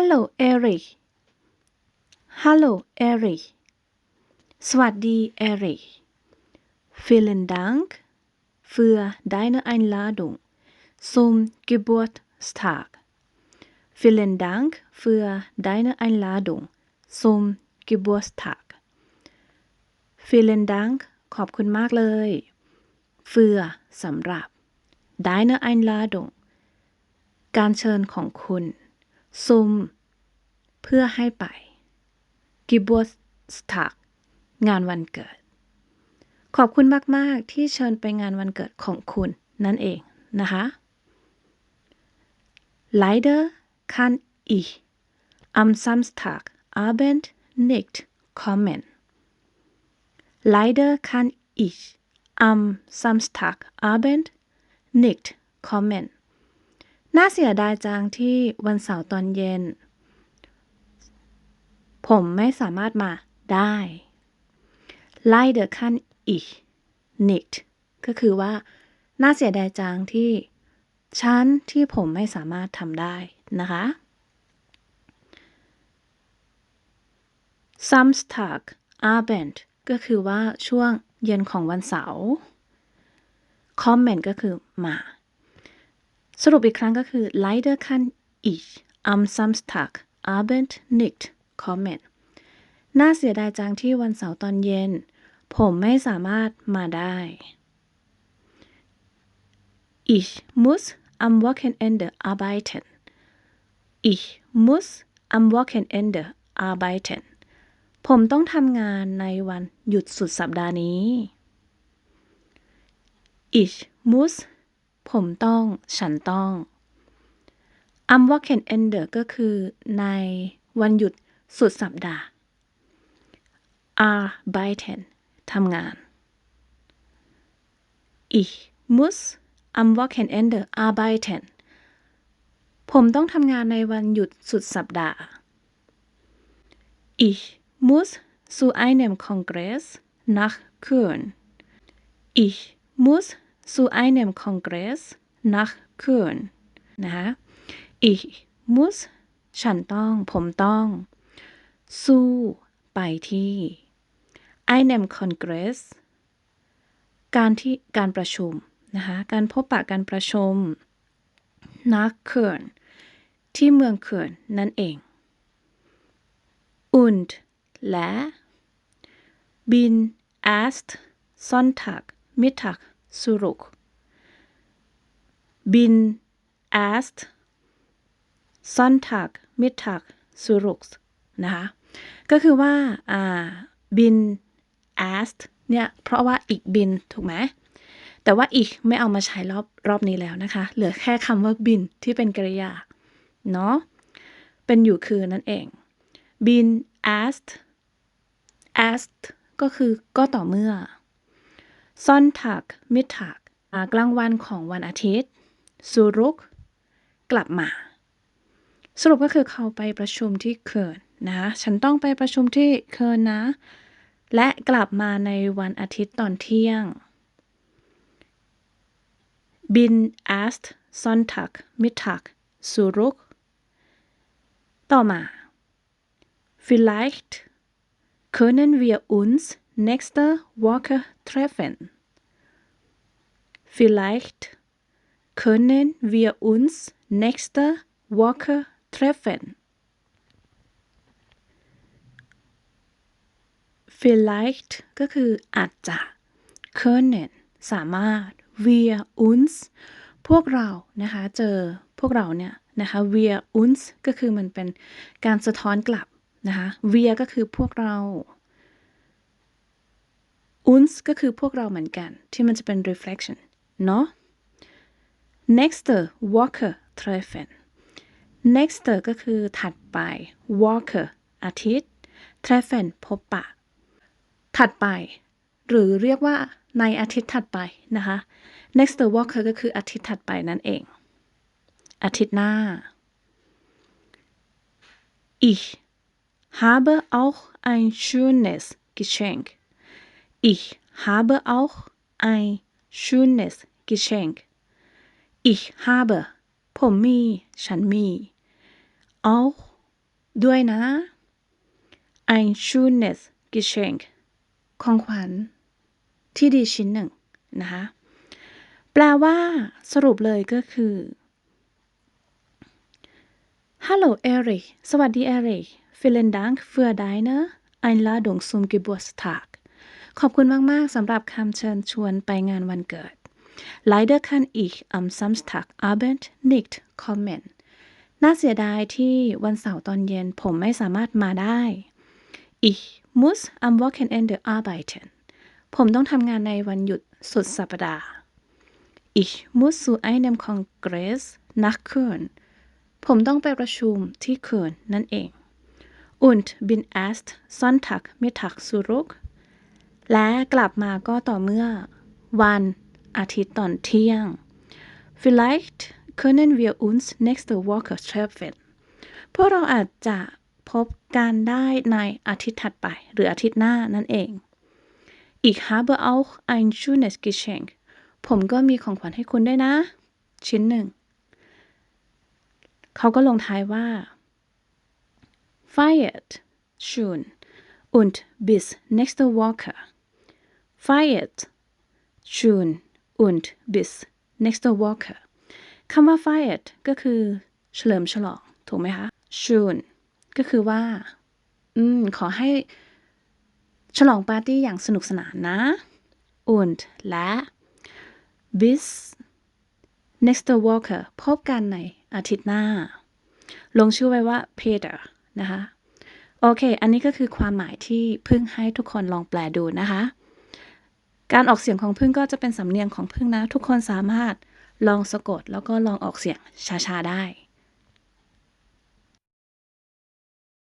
Hallo Erich Hallo Eric สวัสดี Eric Vielen Dank für deine Einladung zum Geburtstag Vielen Dank für deine Einladung zum Geburtstag Vielen Dank ขอบคุณมากเลย für สำหรับ deine Einladung การเชิญของคุณ zum เพื่อให้ไป Geburtstag งานวันเกิด ขอบคุณมาก ๆ ที่เชิญไปงานวันเกิดของคุณนั่นเองนะคะ Leider kann ich am Samstagabend nicht kommen. Leider kann ich am Samstagabend nicht kommen. น่าเสียดายจังที่วันเสาร์ตอนเย็น ผมไม่สามารถมาได้ Leider kann ich nicht ก็คือว่า น่าเสียดายจังที่ฉันที่ผมไม่สามารถทำได้นะคะ Samstag Abend ก็คือว่าช่วงเย็นของวันเสาร์ Comment ก็คือมา สรุปอีกครั้งก็คือ Leider kann ich am Samstag Abend nicht kommen น่าเสียดายจังที่วันเสาร์ตอนเย็น ผมไม่สามารถมาได้ Ich muss am Wochenende arbeiten Ich muss am Wochenende arbeiten ผมต้องทำงานในวันหยุดสุดสัปดาห์นี้ Ich muss ผมต้อง ฉันต้อง am Wochenende ก็คือในวันหยุดสุดสัปดาห์ arbeiten ทำงาน Ich muss am Wochenende arbeiten ผมต้องทำงานในวันหยุดสุดสัปดาห์ Ich muss zu einem Kongress nach Köln. Ich muss zu einem Kongress nach Köln นะคะ Ich muss ฉันต้อง ผมต้อง zu ไปที่ einem Kongress การที่การประชุมนะคะ การพบปะการประชุม nach Köln ที่เมืองเคิร์นนั่นเอง und และ bin erst Sonntag Mittag zurück bin erst Sonntag Mittag zurück นะคะก็คือว่าอ่า bin erst เนี่ย เพราะว่าอีก bin ถูกไหมแต่ว่าอีกไม่เอามาใช้รอบรอบนี้แล้วนะคะ เหลือแค่คำว่า bin ที่เป็นกริยา เนาะ เป็นอยู่คือนั่นเอง bin erst erst ก็คือก็ต่อเมื่อ Sonntag Mittag กลางวันของวันอาทิตย์ zurück กลับมา สรุปก็คือเขาไปประชุมที่เคิร์นนะฉันต้องไปประชุมที่เคิร์นนะ และกลับมาในวันอาทิตย์ตอนเที่ยง bin erst Sonntag Mittag zurück ต่อมา vielleicht können wir uns Nächster Woche treffen vielleicht können wir uns nächster Woche treffen vielleicht ก็คืออาจจะ können สามารถ wir uns พวกเรานะคะเจอพวกเราเนี่ยนะคะ wir uns ก็คือมันเป็นการสะท้อนกลับนะคะ wir ก็คือพวกเรา uns ก็คือพวกเราเหมือนกัน ที่มันจะเป็น reflection เนาะ next Woche treffen next ก็คือถัดไป Woche อาทิตย์ treffen พบปะ ถัดไป หรือเรียกว่าในอาทิตย์ถัดไปนะคะ next Woche ก็คืออาทิตย์ถัดไปนั่นเอง อาทิตย์หน้า ich habe auch ein schönes Geschenk ich habe auch ein schönes Geschenk ich habe ผมมี ฉันมี auch ด้วยนะ ein schönes Geschenk ของขวัญที่ดีชิ้นหนึ่งนะคะ แปลว่าสรุปเลยก็คือ Hallo Erich สวัสดี Erich Vielen Dank für deine Einladung zum Geburtstag ขอบคุณมาก ๆ สำหรับคำเชิญชวนไปงานวันเกิด Leider kann ich am Samstagabend nicht kommen น่าเสียดายที่วันเสาร์ตอนเย็นผมไม่สามารถมาได้ Ich muss am Wochenende arbeiten ผมต้องทำงานในวันหยุดสุดสัปดาห์ Ich muss zu einem Kongress nach Köln ผมต้องไปประชุมที่เคิร์นนั่นเอง und bin erst Sonntag Mittag zurück และกลับมาก็ต่อเมื่อวันอาทิตย์ตอนเที่ยง Vielleicht können wir uns nächste Woche treffen พวกเราอาจจะพบกันได้ในอาทิตย์ถัดไป หรืออาทิตย์หน้านั่นเอง Ich habe auch ein schönes Geschenk ผมก็มีของขวัญให้คุณด้วยนะ ชิ้นหนึ่ง เขาก็ลงท้ายว่า feiert schön und bis nächste Woche feiert schön und bis nächste Woche คำว่า feiert ก็คือเฉลิมฉลอง ถูกไหมคะ schön ก็คือว่า อืม ขอให้ ฉลองปาร์ตี้อย่างสนุกสนานนะ und และ bis next Woche พบกันในอาทิตย์หน้า ลงชื่อไว้ว่า Peter นะคะ โอเค อันนี้ก็คือความหมายที่เพึ่งให้ทุกคนลองแปลดูนะคะ การออกเสียงของพึ่งก็จะเป็นสำเนียงของพึ่งนะ ทุกคนสามารถลองสะกดแล้วก็ลองออกเสียงช้าๆได้